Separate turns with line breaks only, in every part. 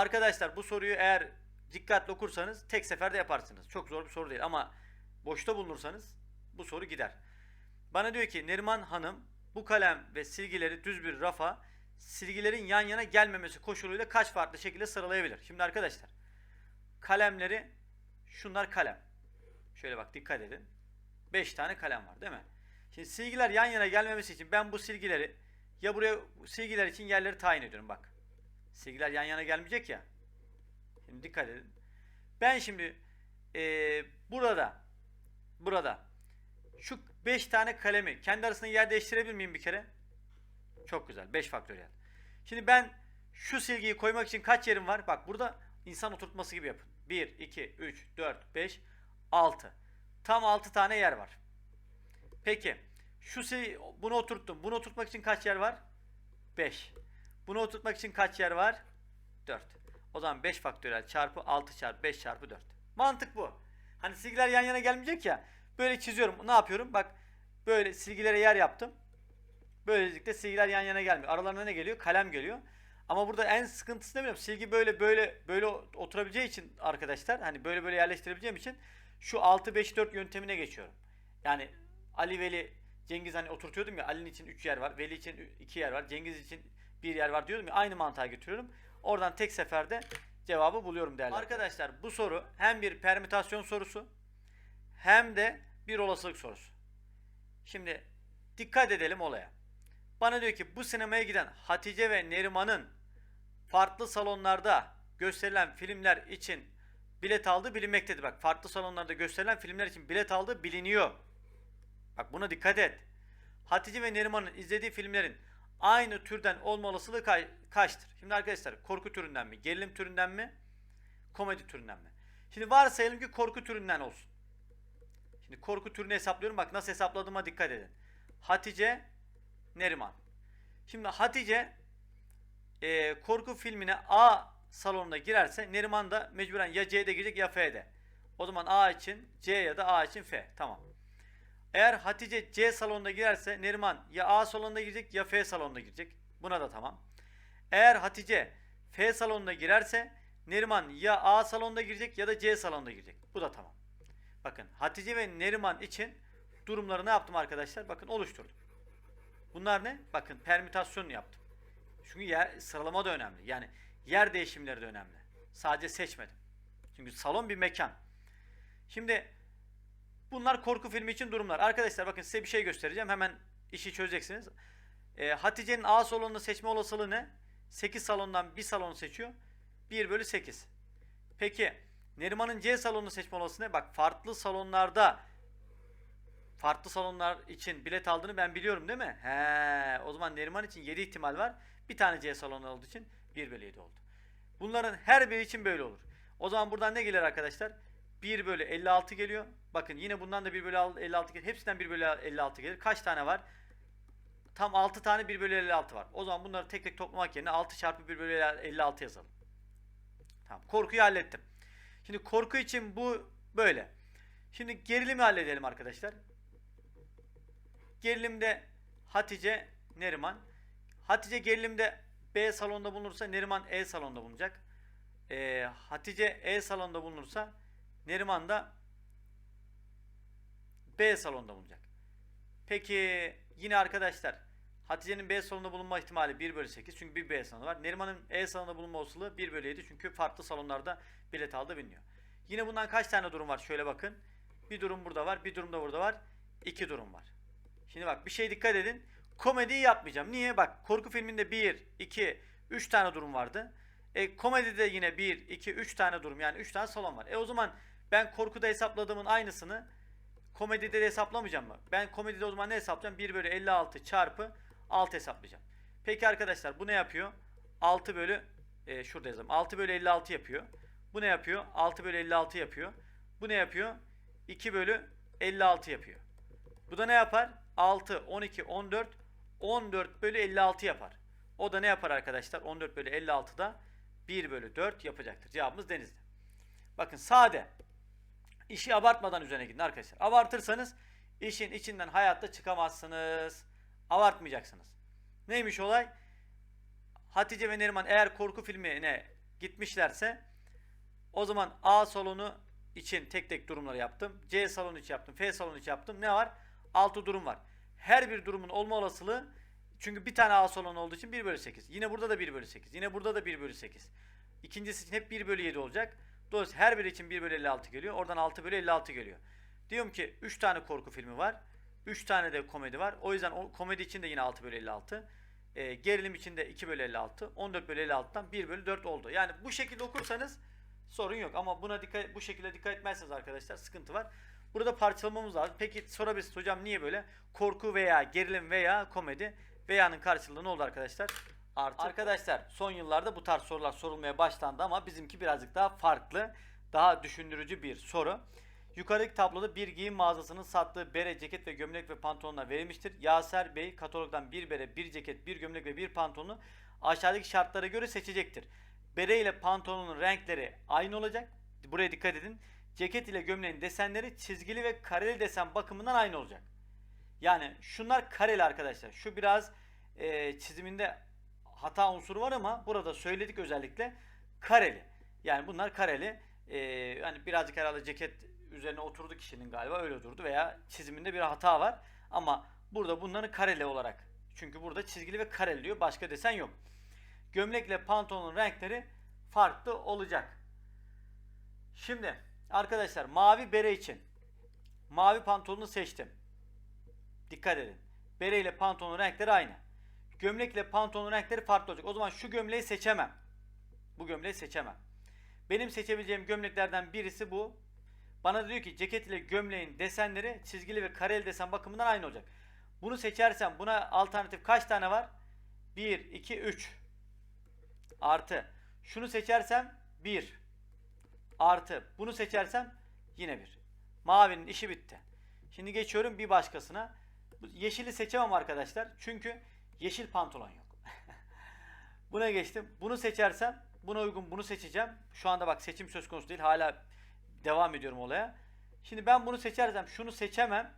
Arkadaşlar bu soruyu eğer dikkatli okursanız tek seferde yaparsınız. Çok zor bir soru değil ama boşta bulunursanız bu soru gider. Bana diyor ki Neriman Hanım bu kalem ve silgileri düz bir rafa silgilerin yan yana gelmemesi koşuluyla kaç farklı şekilde sıralayabilir? Şimdi arkadaşlar kalemleri şunlar kalem. Şöyle bak dikkat edin. 5 tane kalem var değil mi? Şimdi silgiler yan yana gelmemesi için ben bu silgileri ya buraya silgiler için yerleri tayin ediyorum bak. Silgiler yan yana gelmeyecek ya. Şimdi dikkat edin. Ben şimdi eee, burada burada şu 5 tane kalemi kendi arasında yer değiştirebilir miyim bir kere? Çok güzel. 5 faktöriyel. Şimdi ben şu silgiyi koymak için kaç yerim var? Bak burada insan oturtması gibi yapın. 1, 2, 3, 4, 5, 6. Tam 6 tane yer var. Peki. Şu sil bunu oturttum. Bunu oturtmak için kaç yer var? 5. Bunu oturtmak için kaç yer var? 4. O zaman 5 faktöriyel çarpı 6 çarpı 5 çarpı 4. Mantık bu. Hani silgiler yan yana gelmeyecek ya. Böyle çiziyorum. Ne yapıyorum? Bak böyle silgilere yer yaptım. Böylelikle silgiler yan yana gelmiyor. Aralarına ne geliyor? Kalem geliyor. Ama burada en sıkıntısı ne biliyor musun? Silgi böyle böyle böyle oturabileceği için arkadaşlar hani böyle böyle yerleştirebileceğim için şu 6 5 4 yöntemine geçiyorum. Yani Ali Veli Cengiz hani oturtuyordum ya Ali'nin için 3 yer var, Veli için 2 yer var, Cengiz için 1 yer var diyordum ya aynı mantığa getiriyorum. Oradan tek seferde cevabı buluyorum değerli arkadaşlar. Bu soru hem bir permütasyon sorusu hem de bir olasılık sorusu. Şimdi dikkat edelim olaya. Bana diyor ki bu sinemaya giden Hatice ve Neriman'ın farklı salonlarda gösterilen filmler için bilet aldığı bilinmektedir. Bak farklı salonlarda gösterilen filmler için bilet aldığı biliniyor. Bak buna dikkat et. Hatice ve Neriman'ın izlediği filmlerin aynı türden olma olasılığı kay- kaçtır? Şimdi arkadaşlar korku türünden mi, gerilim türünden mi, komedi türünden mi? Şimdi varsayalım ki korku türünden olsun. Şimdi korku türünü hesaplıyorum. Bak nasıl hesapladığıma dikkat edin. Hatice, Neriman. Şimdi Hatice e, korku filmine A salonuna girerse Neriman da mecburen ya C'de girecek ya F'de. O zaman A için C ya da A için F. Tamam. Eğer Hatice C salonuna girerse Neriman ya A salonuna girecek ya F salonuna girecek. Buna da tamam. Eğer Hatice F salonuna girerse Neriman ya A salonuna girecek ya da C salonuna girecek. Bu da tamam. Bakın Hatice ve Neriman için durumları ne yaptım arkadaşlar? Bakın oluşturdum. Bunlar ne? Bakın permütasyon yaptım. Çünkü yer sıralama da önemli. Yani yer değişimleri de önemli. Sadece seçmedim. Çünkü salon bir mekan. Şimdi bunlar korku filmi için durumlar. Arkadaşlar bakın size bir şey göstereceğim. Hemen işi çözeceksiniz. Ee, Hatice'nin A salonunu seçme olasılığı ne? 8 salondan bir salonu seçiyor. 1 bölü 8. Peki Neriman'ın C salonunu seçme olasılığı ne? Bak farklı salonlarda farklı salonlar için bilet aldığını ben biliyorum değil mi? He, o zaman Neriman için 7 ihtimal var. Bir tane C salonu olduğu için 1 bölü 7 oldu. Bunların her biri için böyle olur. O zaman buradan ne gelir arkadaşlar? 1 bölü 56 geliyor. Bakın yine bundan da 1 bölü 56 gelir. Hepsinden 1 bölü 56 gelir. Kaç tane var? Tam 6 tane 1 bölü 56 var. O zaman bunları tek tek toplamak yerine 6 çarpı 1 bölü 56 yazalım. Tamam. Korkuyu hallettim. Şimdi korku için bu böyle. Şimdi gerilimi halledelim arkadaşlar. Gerilimde Hatice, Neriman. Hatice gerilimde B salonda bulunursa Neriman E salonda bulunacak. Ee, Hatice E salonda bulunursa Neriman da B salonda bulunacak. Peki yine arkadaşlar Hatice'nin B salonunda bulunma ihtimali 1 bölü 8 çünkü bir B salonu var. Neriman'ın E salonunda bulunma olasılığı 1 bölü 7 çünkü farklı salonlarda bilet aldı biliniyor. Yine bundan kaç tane durum var şöyle bakın. Bir durum burada var bir durum da burada var. İki durum var. Şimdi bak bir şey dikkat edin. Komediyi yapmayacağım. Niye? Bak korku filminde 1, 2, 3 tane durum vardı. E, komedide yine 1, 2, 3 tane durum yani 3 tane salon var. E o zaman ben korkuda hesapladığımın aynısını komedide de hesaplamayacağım mı? Ben komedide o zaman ne hesaplayacağım? 1 bölü 56 çarpı 6 hesaplayacağım. Peki arkadaşlar bu ne yapıyor? 6 bölü e, şurada yazalım. 6 bölü 56 yapıyor. Bu ne yapıyor? 6 bölü 56 yapıyor. Bu ne yapıyor? 2 bölü 56 yapıyor. Bu da ne yapar? 6, 12, 14, 14 bölü 56 yapar. O da ne yapar arkadaşlar? 14 bölü 56 da 1 bölü 4 yapacaktır. Cevabımız denizli. Bakın sade. İşi abartmadan üzerine gidin arkadaşlar. Abartırsanız işin içinden hayatta çıkamazsınız. Abartmayacaksınız. Neymiş olay? Hatice ve Neriman eğer korku filmine gitmişlerse o zaman A salonu için tek tek durumları yaptım. C salonu için yaptım. F salonu için yaptım. Ne var? 6 durum var. Her bir durumun olma olasılığı çünkü bir tane A salonu olduğu için 1 bölü 8. Yine burada da 1 bölü 8. Yine burada da 1 bölü 8. İkincisi için hep 1 bölü 7 olacak. Dolayısıyla her biri için 1 bölü 56 geliyor. Oradan 6 bölü 56 geliyor. Diyorum ki 3 tane korku filmi var. 3 tane de komedi var. O yüzden o komedi için de yine 6 bölü 56. E, gerilim için de 2 bölü 56. 14 bölü 56'dan 1 bölü 4 oldu. Yani bu şekilde okursanız sorun yok. Ama buna dikkat bu şekilde dikkat etmezseniz arkadaşlar sıkıntı var. Burada parçalamamız lazım. Peki sorabilirsiniz hocam niye böyle? Korku veya gerilim veya komedi veya'nın karşılığı ne oldu arkadaşlar? Artı. Arkadaşlar son yıllarda bu tarz sorular sorulmaya başlandı ama bizimki birazcık daha farklı, daha düşündürücü bir soru. Yukarıdaki tabloda bir giyim mağazasının sattığı bere, ceket ve gömlek ve pantolonlar verilmiştir. Yaser Bey katalogdan bir bere, bir ceket, bir gömlek ve bir pantolonu aşağıdaki şartlara göre seçecektir. Bere ile pantolonun renkleri aynı olacak. Buraya dikkat edin. Ceket ile gömleğin desenleri çizgili ve kareli desen bakımından aynı olacak. Yani şunlar kareli arkadaşlar. Şu biraz e, çiziminde hata unsuru var ama burada söyledik özellikle kareli. Yani bunlar kareli. E, yani birazcık herhalde ceket üzerine oturdu kişinin galiba öyle durdu veya çiziminde bir hata var. Ama burada bunları kareli olarak. Çünkü burada çizgili ve kareli diyor. Başka desen yok. Gömlekle pantolonun renkleri farklı olacak. Şimdi arkadaşlar mavi bere için mavi pantolonu seçtim. Dikkat edin. Bere ile pantolonun renkleri aynı. Gömlekle pantolonun renkleri farklı olacak. O zaman şu gömleği seçemem. Bu gömleği seçemem. Benim seçebileceğim gömleklerden birisi bu. Bana diyor ki ceket ile gömleğin desenleri çizgili ve kareli desen bakımından aynı olacak. Bunu seçersem buna alternatif kaç tane var? 1, 2, 3. Artı. Şunu seçersem 1. Artı. Bunu seçersem yine 1. Mavinin işi bitti. Şimdi geçiyorum bir başkasına. Yeşili seçemem arkadaşlar. Çünkü yeşil pantolon yok. Buna geçtim. Bunu seçersem buna uygun bunu seçeceğim. Şu anda bak seçim söz konusu değil. Hala devam ediyorum olaya. Şimdi ben bunu seçersem şunu seçemem.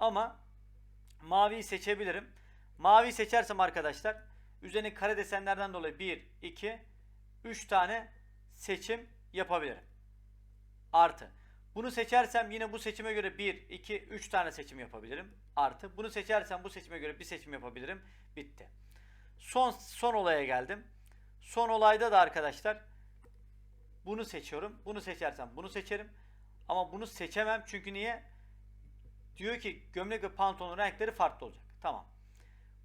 Ama maviyi seçebilirim. Maviyi seçersem arkadaşlar üzerine kare desenlerden dolayı 1, 2, 3 tane seçim yapabilirim. Artı. Bunu seçersem yine bu seçime göre 1, 2, 3 tane seçim yapabilirim. Artı. Bunu seçersem bu seçime göre bir seçim yapabilirim. Bitti. Son son olaya geldim. Son olayda da arkadaşlar bunu seçiyorum. Bunu seçersem bunu seçerim. Ama bunu seçemem çünkü niye? Diyor ki gömlek ve pantolonun renkleri farklı olacak. Tamam.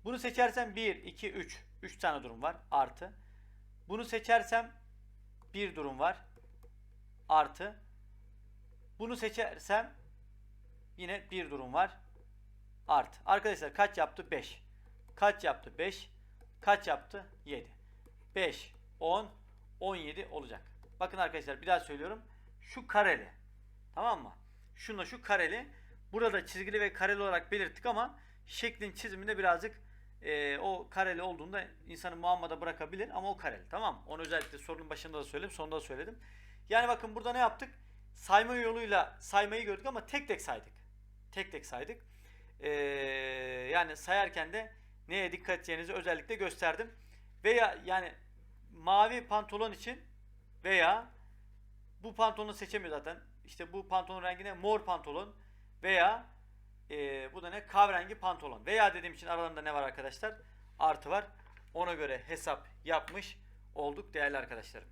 Bunu seçersem 1, 2, 3. 3 tane durum var. Artı. Bunu seçersem bir durum var. Artı. Bunu seçersem yine bir durum var. Artı. Arkadaşlar kaç yaptı? 5. Kaç yaptı? 5. Kaç yaptı? 7. 5, 10, 17 olacak. Bakın arkadaşlar bir daha söylüyorum. Şu kareli. Tamam mı? Şunla şu kareli. Burada çizgili ve kareli olarak belirttik ama şeklin çiziminde birazcık e, o kareli olduğunda insanı muammada bırakabilir ama o kareli. Tamam mı? Onu özellikle sorunun başında da söyledim, sonunda da söyledim. Yani bakın burada ne yaptık? Sayma yoluyla saymayı gördük ama tek tek saydık. Tek tek saydık. Ee, yani sayarken de neye dikkat edeceğinizi özellikle gösterdim. Veya yani mavi pantolon için veya bu pantolonu seçemiyor zaten. İşte bu pantolon rengine mor pantolon veya e, bu da ne kahverengi pantolon. Veya dediğim için aralarında ne var arkadaşlar? Artı var. Ona göre hesap yapmış olduk değerli arkadaşlarım.